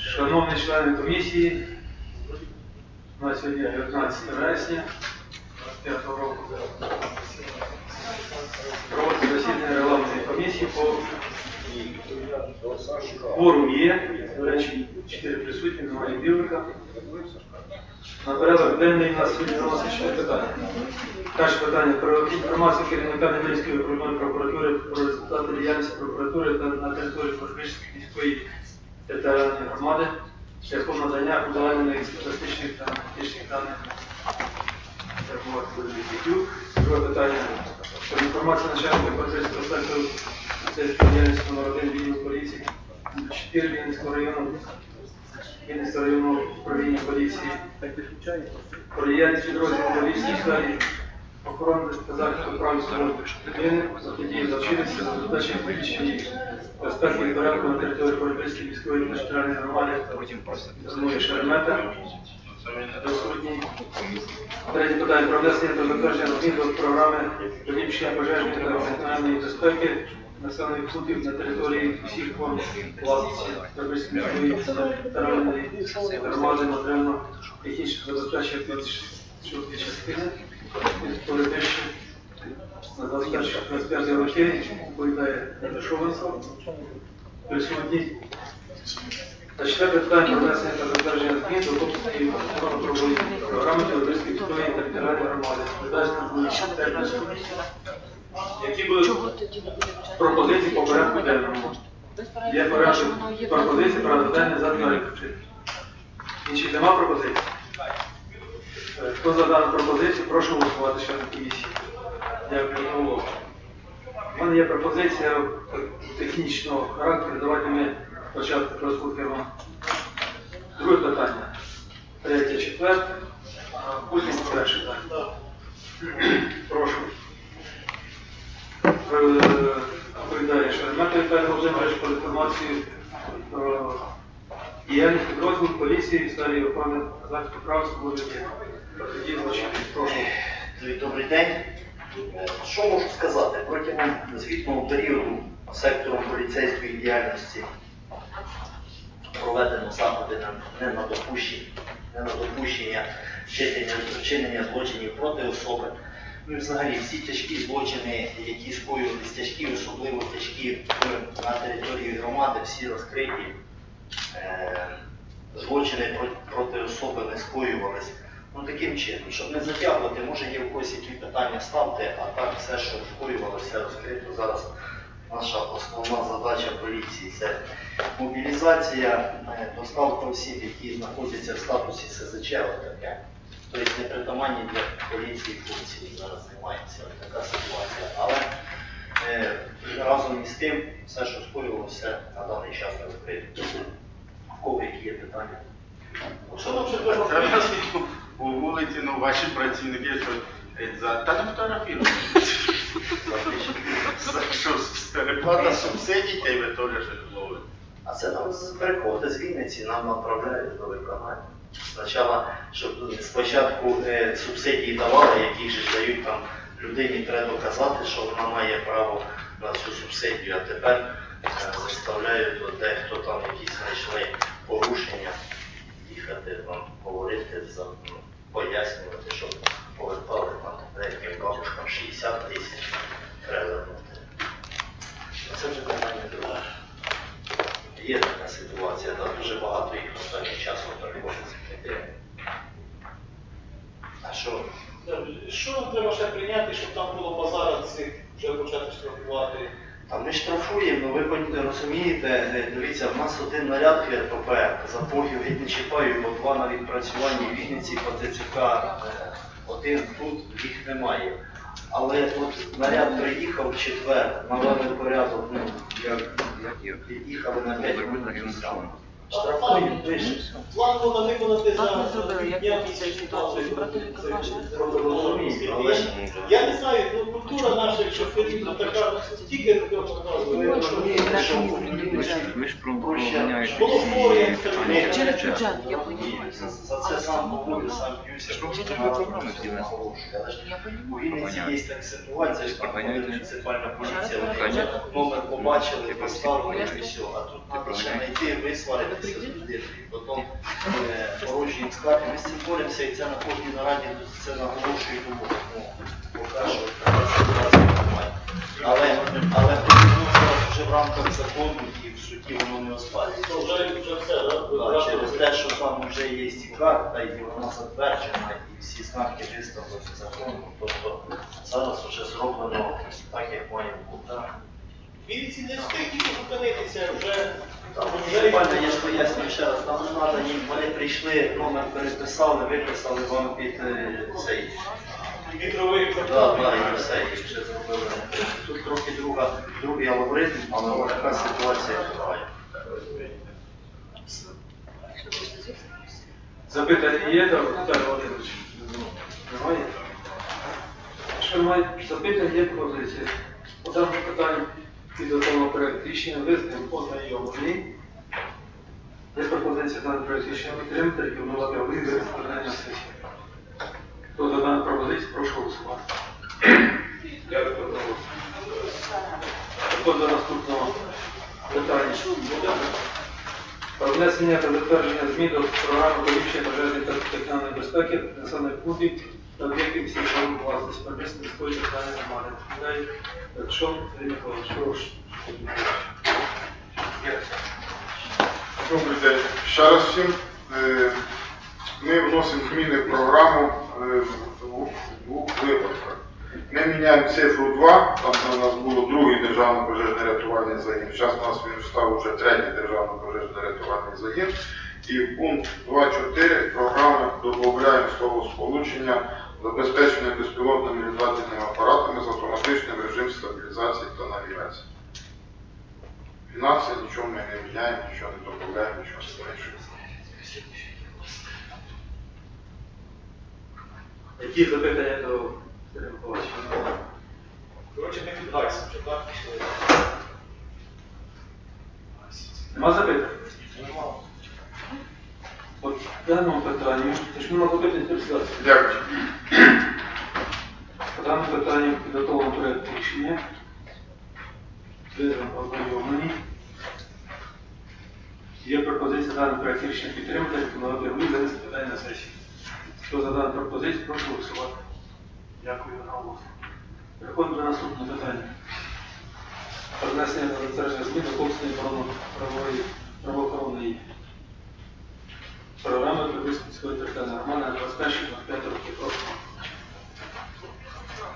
Шановні члени комісії, на сьогодні 19 вересня 25 року проводиться засідання регламентної комісії по форум є, до речі, 4 присутні, немає білика. На порядок денний у нас сьогодні виносить 4 питання. Перше питання про інформацію керівника Немирської окружної прокуратури про результати діяльності прокуратури та на території Порфирської міської територіальної громади. Шляхом надання узагальнених статистичних та аналітичних даних Петюк. Друге питання. Про інформацію начальника Порфирського сектору поліцейської діяльності номер 1 відділу поліції 4 Вінницького району Вінницького районного управління поліції про діяльність підрозділу поліції сфері охорони та захисту прав і свобод людини, протидії злочинності, забезпечення підвищення безпеки і на території Поліпільської міської територіальної громади Зимової Шеремета. Присутній. Третє питання про внесення та затвердження змін до програми поліпшення пожежної та національної безпеки населених пунктів на території всіх форм власності Поліпільської міської територіальної громади матеріально технічного забезпечення 26 частини політичні на 21 роки доповідає Шовенко, присутній. Та четверте питання про внесення та затвердження змін до Копської правової програми Теодорської міської територіальної громади. Відповідальність на. Які були тоді не буде бюджету? пропозиції по порядку денному? Є порядок пропозиції порядок денний затверджений. Інших нема пропозицій? Е, Хто за дану пропозицію, прошу голосувати члени комісії. Дякую. У мене є пропозиція е, технічного характеру. Давайте ми спочатку розслухаємо друге питання, третє, четверте, потім перше питання. Прошу. Е, Доповідає Шеремета Віталій Володимирович про інформацію про діяльність підрозділу поліції сфері охорони захисту прав свободи людини. Протидії злочинності. Прошу. Добрий день. Е, Що можу сказати? Протягом звітного періоду сектором поліцейської діяльності проведено заходи на, не на допущення, не на вчинення, злочинів проти особи. Ну взагалі всі тяжкі злочини, які скоювалися, тяжкі, особливо тяжкі на території громади, всі розкриті. Е, злочини проти особи не скоювались. Ну таким чином, щоб не затягувати, може є в когось які питання ставте, а так все, що скоювалося, розкрито зараз. Наша основна задача поліції це мобілізація, е, доставка осіб, які знаходяться в статусі СЗЧ, отаке. Тобто непритаманні для поліції функції зараз займається така ситуація. Але е, разом із тим, все, що скоювалося, на даний час розкрито. В кого які є питання? Що у вулиці, ну, ваші працівники, що е, за... Та не фотографіруйте. Що, переплата субсидій, та й ви теж щось ловите. А це нам з- приходить з Вінниці, нам направляють до виконання. Спочатку, щоб спочатку е, субсидії давали, які ж дають там людині треба доказати, що вона має право на цю субсидію, а тепер е, заставляють от дехто там якісь знайшли порушення їхати вам говорити за пояснювати, щоб повертали там деяким бабушкам 60 тисяч треба. Це вже питання друге. Є така ситуація, да, дуже багато їх останнім часом приходиться. А що? Що треба ще прийняти, щоб там було базара цих вже почати штрафувати? А ми штрафуємо, ну ви розумієте, е, дивіться, в нас один наряд КРПП, запогів геть не чіпаю, бо два на відпрацюванні в Вінниці по ТЦК, е, один тут, їх немає. Але от наряд приїхав в четвер, навели порядок, ну, як їхали на 5 хвилин. Штрафуємо, пишемо. План було виконати за Так цю ситуацію Я не знаю, ну культура наша, якщо потрібно така, тільки такого ви ж про- проганяєте Було Через бюджет, я Ні, за- це сам говорю, сам б'юся. Що програми нас? Я є така ситуація, що муніципальна поліція, номер побачили, поставили і все. А тут треба знайти, висварити. Потім е, породжуємо скарги. Ми з цим боремося і це на кожній нараді це наголошую тому. Поки що така ситуація немає. Але, але вже в рамках закону і в суді воно не все, да? Через те, що там вже є карта, і вона затверджена, і всі знаки виставлені законом. Тобто зараз вже зроблено так, як має бути. Так. Не встиг зупинитися, вже Там пане, я ж пояснюю ще раз, там не треба їм, вони прийшли, номер переписали, виписали вам під е, цей. вітровий Да, да, і все, і вже зробили. Тут трохи друга, другий алгоритм, але така ситуація триває. Запитання є до Віталія Володимировича? Немає? Якщо немає запитань, є пропозиція. По даному питанню підготовлено проект рішення визнаним ознайомлені. Є пропозиція даний проект рішення підтримати, рекомендувати вибір складання сесії. Хто за дану пропозицію, прошу голосувати. Дякую. Переходимо до наступного питання. Про внесення та затвердження змін до програми поліпшення пожежної та технічної безпеки населених пунктів та об'єктів форм власності Пармійської міської територіальної громади. Відповідає Якщо Сергій Миколаївич, прошу. Добрий день. Ще раз всім. Е, Ми вносимо зміни в програму е, в двох випадках. Ми міняємо цифру 2, там у нас було другий державний пожежний рятувальний загін. Зараз у нас він став вже третій державний пожежний рятувальний загін. І в пункт 2.4 програми додаємо слово сполучення забезпечення безпілотними літательними апаратами з автоматичним режимом стабілізації та навігації. Фінанси нічого ми не міняємо, нічого не додаємо, нічого не зменшуємо. Які запитання до? Коротше, ми під гайсом вже, так? Нема запитань? От даному питанні, ти ж нема запитань, все. Дякую. По даному питанню підготовлено проект рішення. Визнано ознайомлені. Є пропозиція даний проект рішення підтримати, рекомендувати визнати питання на сесії. Хто за дану пропозицію, прошу голосувати. Дякую на увагу. Переходимо до наступного питання. Про внесення та затвердження змін до комплексної правової правоохоронної програми Прибиської територіальної громади 21-25 років.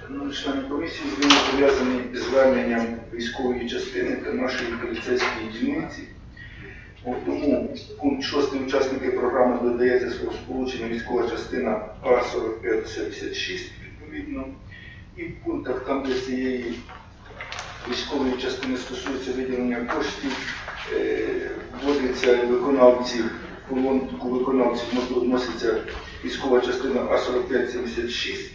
Шановні члени комісії, зміни пов'язані з зверненням військової частини та нашої поліцейської дільниці. Тому пункт 6 учасники програми додається свого сполучення військова частина А4576 відповідно. І в пунктах там, де цієї військової частини стосується виділення коштів, е, вводиться виконавці, колонку виконавців вноситься військова частина А4576.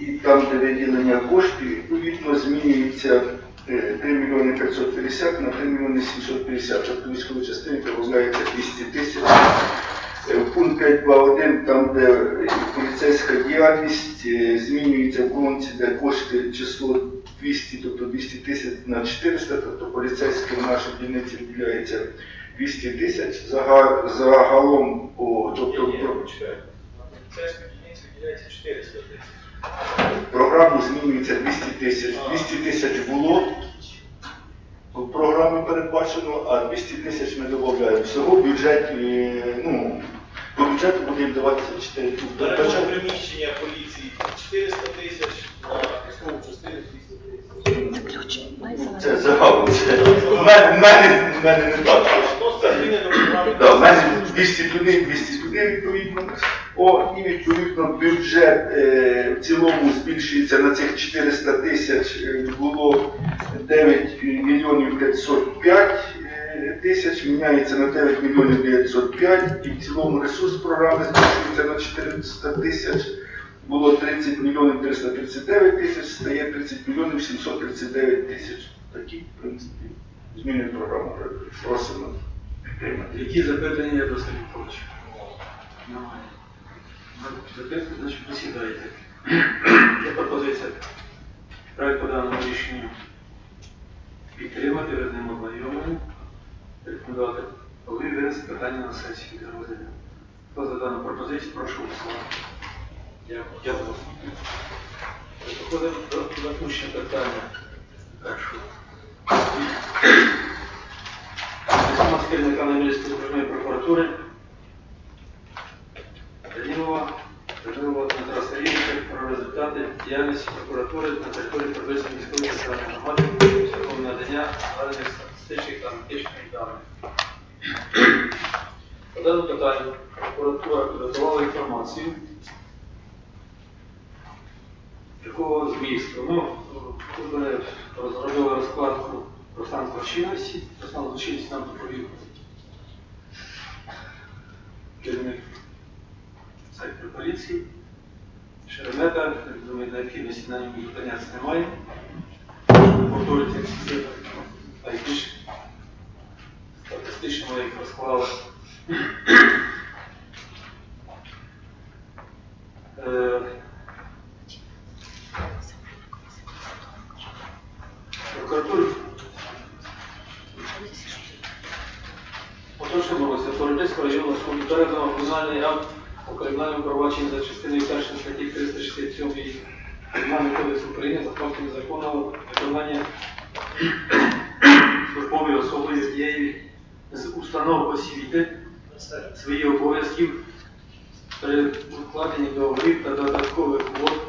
І там, де виділення коштів, відповідно змінюється е, 3 мільйони 550 на 3 мільйони 750. Тобто військовій частині додається 200 тисяч. Пункт 5.2.1, там, де поліцейська діяльність, е, змінюється в колонці, де кошти число 200, тобто 200 тисяч на 400, тобто поліцейським в нашій дільниці виділяється 200 тисяч. Зага- Загалом, по, тобто, про- ж кінець виділяється 400 тисяч. програму змінюється 200 тисяч. 200 тисяч було в програмі передбачено, а 200 тисяч ми додаємо. Всього в бюджеті, е, ну, до бюджету буде їм даватися 4 тут. Беремо приміщення поліції 400 тисяч, на військову частину 200 тисяч. Це загалом. Це. В мене, в мене, в мене не так. Просто зміни до програми. Да, в мене 200 туди, 200 туди відповідно. О, і відповідно бюджет е, в цілому збільшується на цих 400 тисяч. Е, Було 9 мільйонів 505 е, тисяч, міняється на 9 мільйонів 905 і в цілому ресурс програми збільшується на 400 тисяч. Було 30 мільйонів 339 тисяч, стає 30 мільйонів 739 тисяч. Такі, в принципі, зміни програми просимо підтримати. Які запитання до Сергія Миколаївича? Запитання, значить присідайте. Є пропозиція. По даному рішенню підтримати, з ним ознайомлені, рекомендувати Голові винести питання на сесію для розгляду. Хто за дану пропозицію, прошу голосувати. Дякую. Переходимо до запущення питання першого. Керівника Немирської окружної прокуратури Данілова Данилова Дмитра Сергійовича про результати діяльності прокуратури на території Подільської міської державної громади шляхом надання загальних статистичних та аналітичних даних. По даному питанню прокуратура підготувала інформацію, якого змісту. Ну, тут ми розробили розкладку про стан злочинності, про стан злочинності нам доповів керівник сектору поліції. Шеремета, думаю, необхідності на ньому зупинятися немає. Повторюється всі найбільш статистично їх розклали. Е, Прокуратура Поточному році Породецького районного суду передано обвинувальний акт у кримінальному провадженні за частиною 1 статті 367 Кримінального кодексу України за фактом незаконного виконання службовою особою тієї з установ освіти своїх обов'язків при укладенні договорів та додаткових угод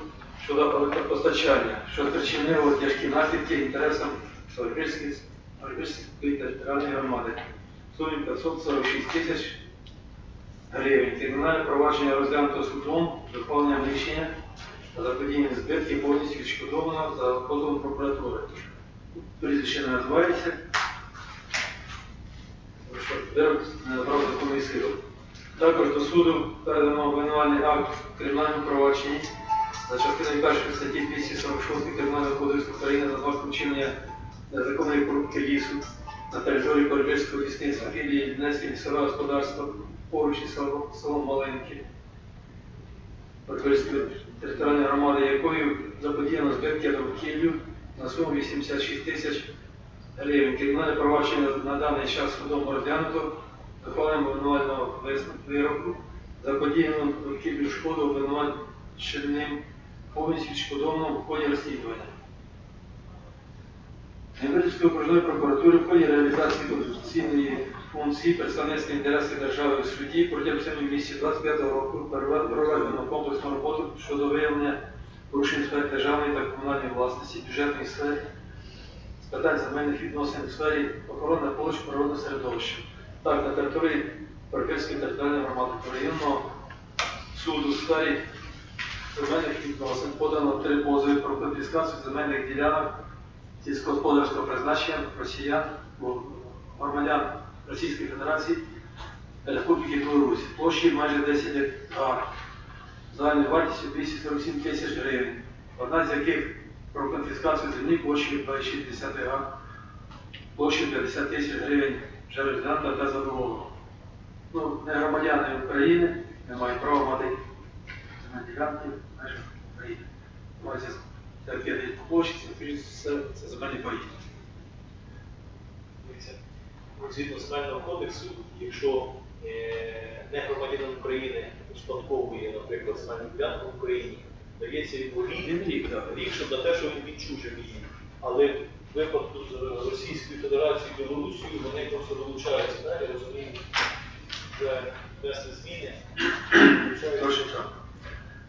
щодо електропостачання, що спричинило тяжкі наслідки інтересам Солопільської територіальної громади. Сумі 546 тисяч гривень. Кримінальне провадження розглянуто судом з рішення та заподіяння збитків повністю відшкодовано за позовом прокуратури. Прізвище не називається, законної сили. Також до суду передано обвинувальний акт в кримінальному провадженні за частиною першої статті 246 Кримінального кодексу України за фактом вчинення незаконної порубки лісу на території Борбільського лісництва філії Днецьке лісове господарство поруч із селом, Маленьке. Територіальної громади, якою заподіяно збитки довкіллю на суму 86 тисяч гривень. Кримінальне провадження на даний час судом розглянуто ухваленням обвинувального вироку заподіяно довкіллю шкоду обвинуваченим повністю відшкодовано в ході розслідування. Невеличкої окружної прокуратури в ході реалізації конституційної функції представництва інтересів держави в суді протягом 7 місяців 25 року проведено комплексну роботу щодо виявлення порушень сфер державної та комунальної власності, бюджетної сфери, з питань земельних відносин в сфері охорони навколишнього природного середовища. Так, на території Парківської територіальної громади районного суду у сфері земельних відносин подано три позови про конфіскацію земельних ділянок сільськогосподарського призначення росіян, громадян Російської Федерації та Республіки Білорусь площі майже 10 гектар, загальною вартістю 247 тисяч гривень, одна з яких про конфіскацію землі площею 260 га, площею 50 тисяч гривень вже розглянута та задоволена. Ну, не громадяни України не мають права мати земельні в межах України. Мається відповідь площі, це це земельні паї. Ну, Згідно земельного кодексу, якщо е, не громадянин України успадковує, наприклад, земельну ділянку в Україні, дається йому рік, рік, рік, щоб на те, що він відчужив її. Але в випадку з Російською Федерацією і Білорусією вони просто долучаються далі, розуміють, вже внесли зміни.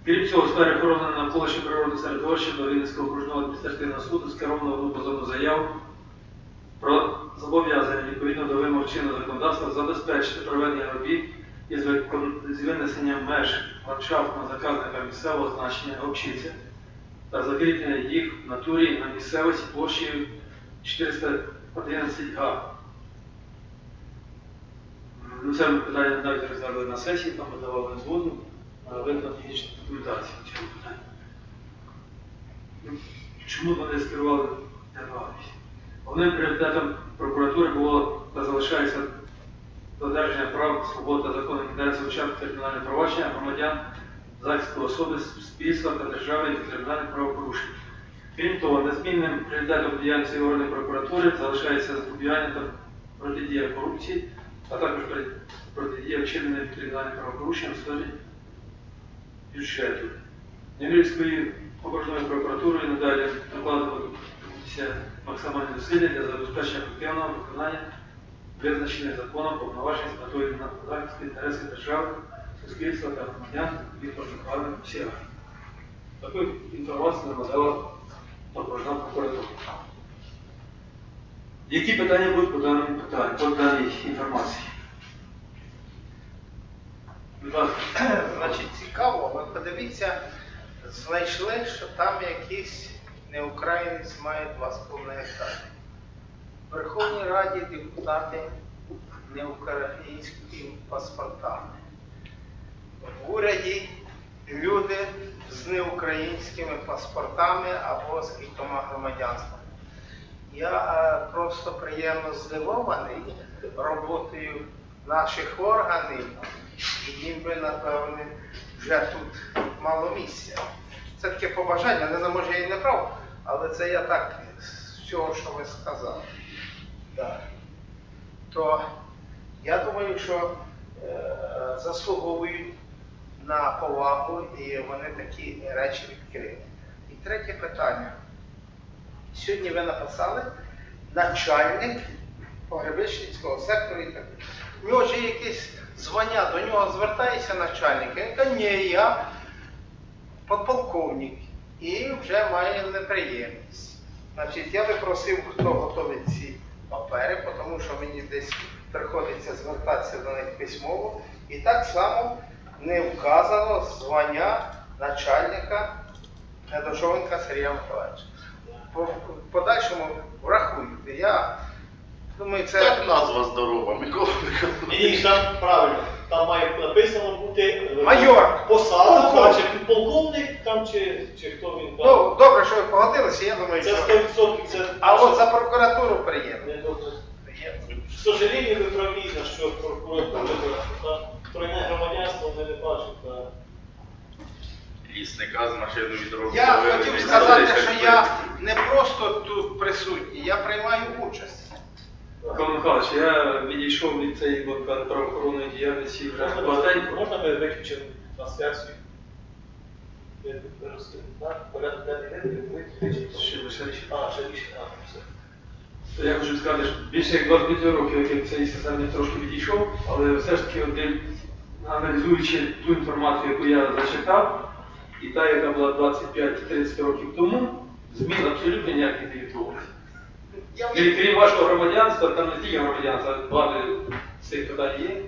Крім цього, у сфері охорони навколишнього природного середовища до Вінницького окружного адміністративного суду скеровано одну позовну заяву про зобов'язання відповідно до вимог чинного законодавства забезпечити проведення робіт із винесенням меж ландшафтного заказника місцевого значення обчиця та закріплення їх в натурі на місцевості площею 411 га. Ну, це ми питання навіть розглядали на сесії, там ми давали згоду на виконання технічної документації на цьому питанні. Ну, Чому вони скерували державність? Головним пріоритетом прокуратури було та залишається додержання прав, свобод та законних інтересів учасників кримінального провадження громадян, захисту особи, суспільства та держави від кримінальних правопорушень. Крім того, незмінним пріоритетом діяльності органів прокуратури залишається запобігання та протидія корупції а також протидія вчинення кримінальних правопорушень в сфері бюджету. Немирівською окружною прокуратурою надалі докладуватися максимальні зусилля для забезпечення ефективного виконання визначених законом повноважень з метою захисту інтересів держави, суспільства та громадян від протиправних посягань. Таку інформацію надала окружна прокуратура. Які питання будуть по даному питанню, по даній інформації? Значить, цікаво, ви подивіться, знайшли, що там якийсь неукраїнець має 2,5 гектари. Верховній Раді депутати неукраїнськими паспортами. В уряді люди з неукраїнськими паспортами або з кількома громадянствами. Я е, просто приємно здивований роботою наших органів, і їм би, напевне, вже тут мало місця. Це таке побажання, не може я і не прав, але це я так з всього, що ви сказали. То я думаю, що е, заслуговують на повагу і вони такі речі відкрили. І третє питання. Сьогодні ви написали начальник погребищницького сектору і так. В нього ж є якесь звання, до нього звертається начальник. Він каже, ні, я подполковник і вже має неприємність. Значить, я би просив, хто готовить ці папери, тому що мені десь приходиться звертатися до них письмово. І так само не вказано звання начальника Недошовенка Сергія Миколаївича. По в подальшому врахуйте. Я думаю, це. Так назва здорова, Микола Миколаївич. І там правильно. Там має написано бути е, Майор. посада, Полковник. та, чи підполковник, там чи, чи хто він там. Ну, добре, що ви погодилися, я думаю, це що. 100% це. А от за прокуратуру приємно. Не добре. Приємно. К сожалению, ви праві, на що прокуратура та тройне громадянство ми не бачимо. Та... Лісника з машиною від. Я хотів сказати, що я не просто тут присутній, я приймаю участь. Микола Михайлович, я відійшов від цієї правоохоронної діяльності вже Можна, багатенько. можна ми виключимо трансляцію? Я порядок денний виключити. Ще лише річ. А, ще більше, а, все. Я хочу сказати, що більше як 25 років, як я в цій системі трошки відійшов, але все ж таки, аналізуючи ту інформацію, яку я зачитав, і та, яка була 25-30 років тому, змін абсолютно ніяких не відбулося. Крім, крім вашого громадянства, там не тільки громадянства, багато з цих питань є,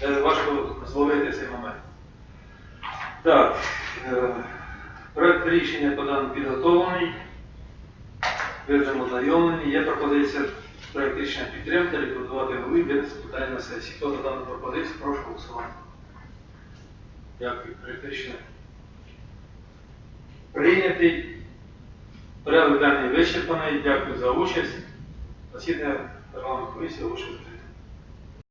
де важко зловити цей момент. Так, е, проект рішення по даному підготовлений, ви вже ознайомлені. Є пропозиція проект рішення підтримати, рекомендувати голові винести питання на сесії. Хто за дану пропозицію, прошу голосувати. Дякую, проект рішення. Прийнятий. Порядок денний вичерпаний. Дякую за участь. Засідання парламентської комісії оголошується.